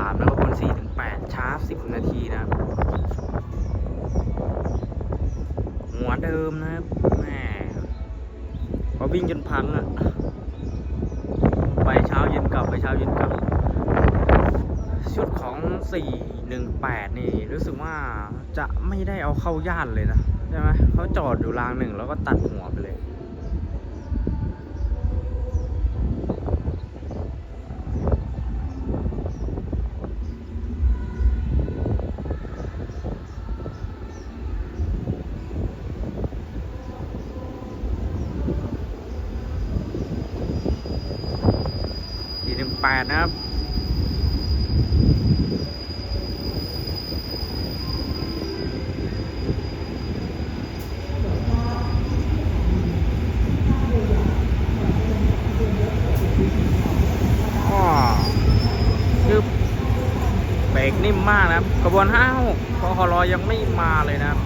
3นะครับบน4ถึง8ชาร์จ10 นาทีนะครับ หัวเดิมนะครับแหม่พอวิ่งจนพังอะไปเช้าเย็นกลับไปเช้าเย็นกลับ ชุดของ 418 นี่ รู้สึกว่าจะไม่ได้เอาเข้าย่านเลยนะ ใช่ไหมเขาจอดอยู่รางหนึ่งแล้วก็ตัดหัวไปเลย 18นะครับอ๋อคือเบรกนิ่มมากนะครับ กระบวน 56พอคอรอยังไม่มาเลยนะครับ